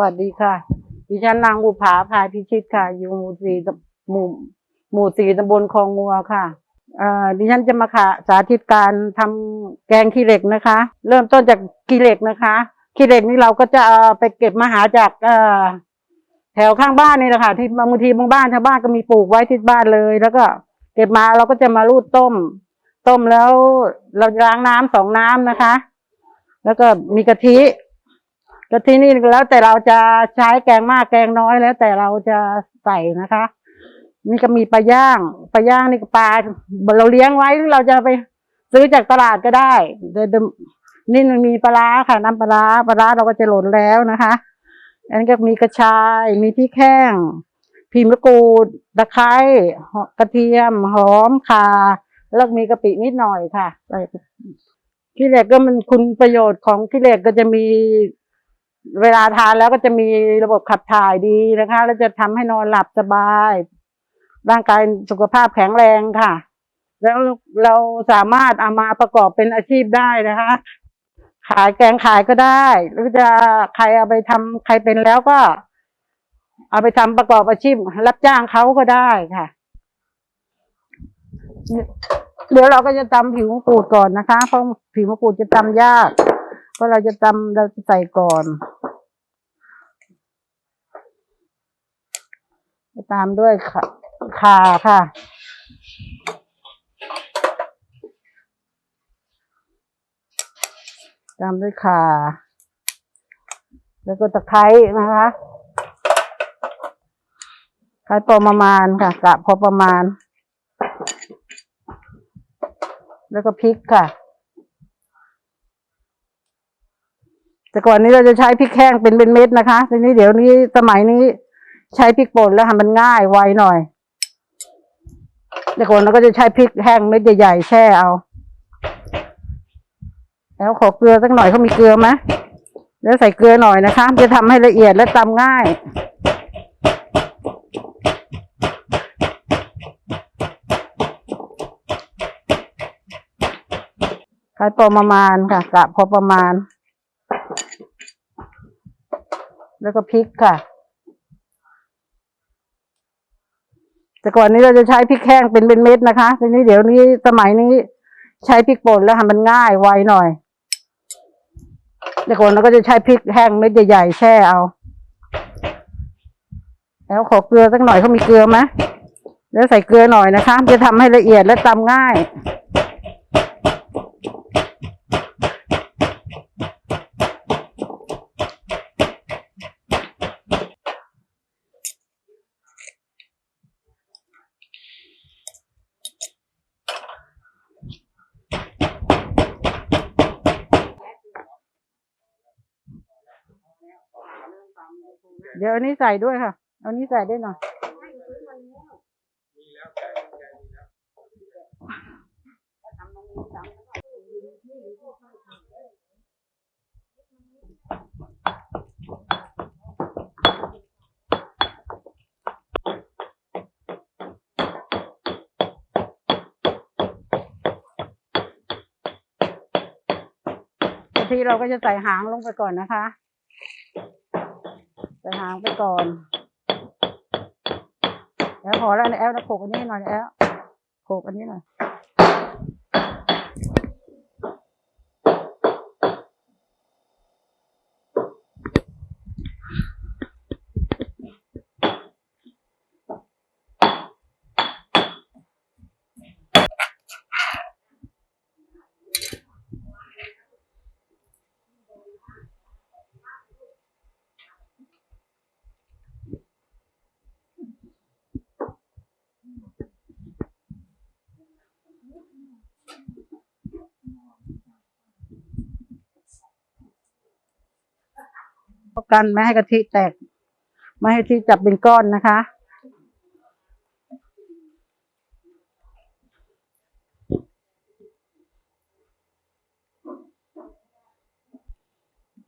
วัสดีค่ะ ดิฉันนางบุภาพายพิชิตค่ะ อยู่หมู่สี่หมู่หมู่สี่ตำบลคลองงัวค่ะดิฉันจะมาค่ะสาธิตการทำแกงขี้เหล็กนะคะ เริ่มต้นจากขี้เหล็กนะคะขี้เหล็กนี่เราก็จะไปเก็บมาหาจากแถวข้างบ้านนี่แหละค่ะ ที่บางทีบางบ้านชาวบ้านก็มีปลูกไว้ที่บ้านเลย แล้วก็เก็บมาเราก็จะมารูดต้ม ต้มแล้วเราล้างน้ำสองน้ำนะคะ แล้วก็มีกะทิ กะทินี่แล้วแต่เราจะใช้แกงมากแกงน้อยแล้ว แต่เราจะใส่นะคะ นี่ก็มีปลาย่างปลาย่างนี่ก็ปลาเราเลี้ยงไว้หรือเราจะไปซื้อจากตลาดก็ได้เดี๋ยวเดี๋ยวนี่มันมีปลาค่ะน้ำปลาปลาเราก็จะหล่นแล้วนะคะอันนี้ก็มีกระชายมีพริกแห้งพิมพ์มะกูดตะไคร้กระเทียมหอมข่าแล้วมีกะปินิดหน่อยค่ะขี้เหล็กก็มันคุณประโยชน์ของขี้เหล็กก็จะมี เวลาทานแล้วก็จะมีระบบขับถ่ายดีนะคะ แล้วจะทำให้นอนหลับสบาย ร่างกายสุขภาพแข็งแรงค่ะ แล้วเราสามารถเอามาประกอบเป็นอาชีพได้นะคะ ขายแกงขายก็ได้ หรือจะใครเอาไปทำใครเป็นแล้วก็ เอาไปทำประกอบอาชีพ รับจ้างเขาก็ได้ค่ะ เดี๋ยวเราก็จะตำผิวมะกรูดก่อนนะคะ เพราะผิวมะกรูดจะตำยาก เพราะเราจะตำเราจะใส่ก่อน ตามด้วยข่าข่าค่ะ ตามด้วยข่า แล้วก็ตะไคร้นะคะไคร้พอประมาณค่ะกะพอประมาณ แล้วก็พริกค่ะ แต่ก่อนนี้เราจะใช้พริกแห้งเป็นเป็นเม็ดนะคะทีนี้เดี๋ยวนี้สมัยนี้ ใช้พริกป่นแล้วทำมันง่ายไวหน่อยแต่ก่อนเราก็จะใช้พริกแห้งเม็ดใหญ่ๆแช่เอา แล้วขอเกลือสักหน่อยเขามีเกลือไหมแล้วใส่เกลือหน่อยนะคะ จะทำให้ละเอียดและตำง่ายใช้พอประมาณค่ะกะพอประมาณ แล้วก็พริกค่ะ แต่ก่อนนี้เราจะใช้พริกแห้งเป็นเป็นเม็ดนะคะทีนี้เดี๋ยวนี้สมัยนี้ใช้พริกป่นแล้วทำมันง่ายไวหน่อย แต่ก่อนเราก็จะใช้พริกแห้งเม็ดใหญ่ๆแช่เอา แล้วขอเกลือสักหน่อยเขามีเกลือไหมแล้วใส่เกลือหน่อยนะคะ จะทำให้ละเอียดและตำง่าย เดี๋ยวอันนี้ใส่ด้วยค่ะ เอานี้ใส่ด้วยหน่อยทีเราก็จะใส่หางลงไปก่อนนะคะ ใส่หางไปก่อน แล้วพอแล้วนะแอลนะโขกอันนี้หน่อยแอลโขกอันนี้หน่อย ป้อง กันไม่ให้กะทิแตก ไม่ให้ที่จับเป็นก้อนนะคะ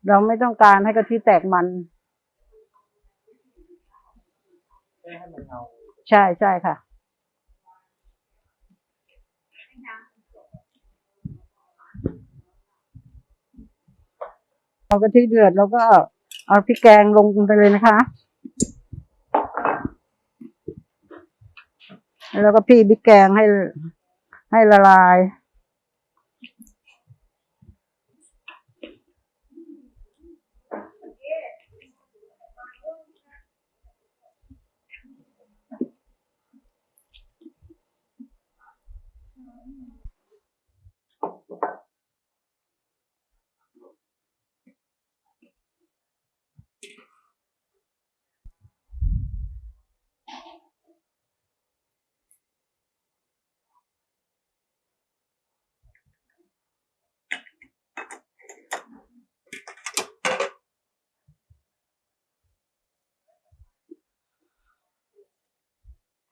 เราไม่ต้องการให้กะทิแตกมันใช่ใช่ค่ะพอกะทิเดือดเราก็ เอาพริกแกงลงไปเลยนะคะ แล้วก็พี่พริกแกงให้ให้ละลาย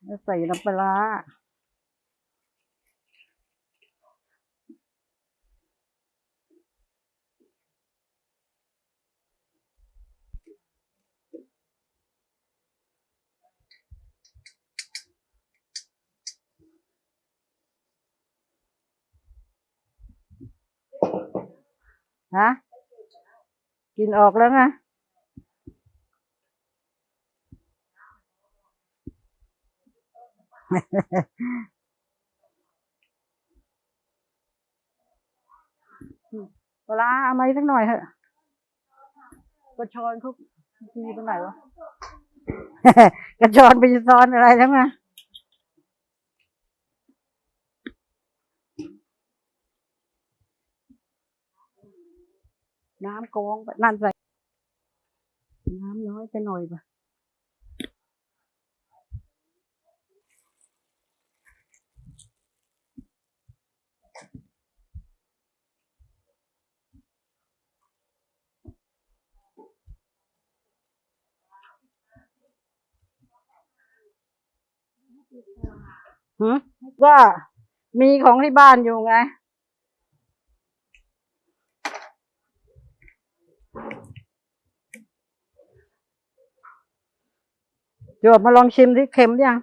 แล้วใส่น้ำปลาร้าฮะกินออกแล้วไงปลาเอามาสักหน่อยเถอะกระชอนเขาทีตรงไหนวะ กระชอนไปซ้อนอะไรแล้วไงน้ำกองไปนั่นใส่ น้ำน้อยไปหน่อยปะ หืมก็มีของที่บ้านอยู่ไง จวบมาลองชิมที่เค็มยัง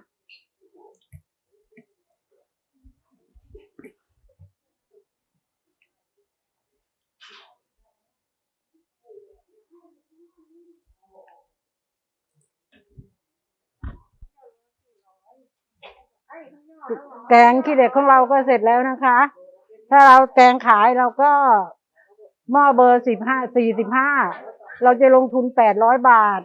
แกงขี้เหล็กของเราก็เสร็จแล้วนะคะ ถ้าเราแกงขายเราก็หม้อเบอร์สิบห้าสี่สิบห้าเราจะลงทุนแปดร้อยบาท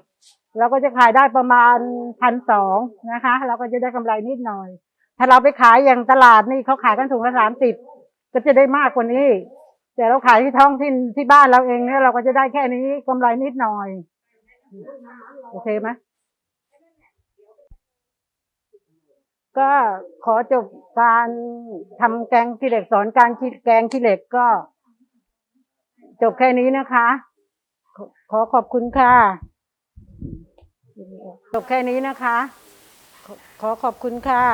เราก็จะขายได้ประมาณพันสองนะคะ เราก็จะได้กำไรนิดหน่อย ถ้าเราไปขายอย่างตลาดนี่เขาขายกันถุงละสามสิบก็จะได้มากกว่านี้ แต่เราขายที่ท้องที่ที่บ้านเราเองเนี่ยเราก็จะได้แค่นี้กำไรนิดหน่อย โอเคไหม ก็ขอจบการทำแกงขี้เหล็กสอนการคิดแกงขี้เหล็กก็ จบแค่นี้นะคะ ขอขอขอบคุณค่ะ จบแค่นี้นะคะ ขอขอขอบคุณค่ะ